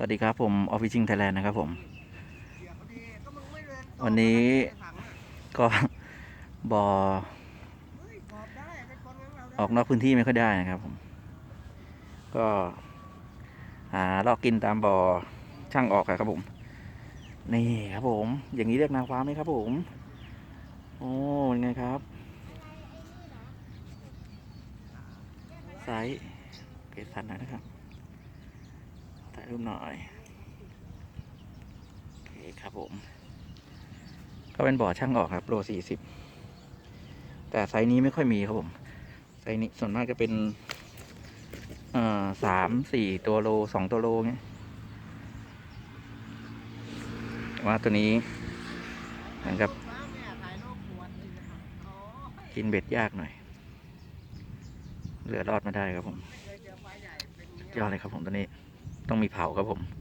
สวัสดีครับผมออฟฟิชิงไทยแลนด์นะครับผม วันนี้ก็บอออกนอกพื้นที่ไม่ค่อยได้นะครับผม ก็หาลอกกินตามบ่อช่างออกอะครับผม นี่ครับผม อย่างนี้เรียกนางฟ้าไหมครับผม โอ้ยังไงครับไซส์เกรดสันหน่อยนะครับ ถ่ายรูปหน่อยโอเคครับผม ก็เป็นบ่อช่างออกครับ โลสี่สิบแต่ไซส์นี้ไม่ค่อยมีครับผม ไซส์นี้ส่วนมากจะเป็นเอ่อสามสี่ตัวโลสองตัวโลเงี้ยว่าตัวนี้เหมือนกับกินเบ็ดยากหน่อย เหลือรอดมาได้ครับผมยอดเลยครับผมตัวนี้ ต้องมีเผาครับผม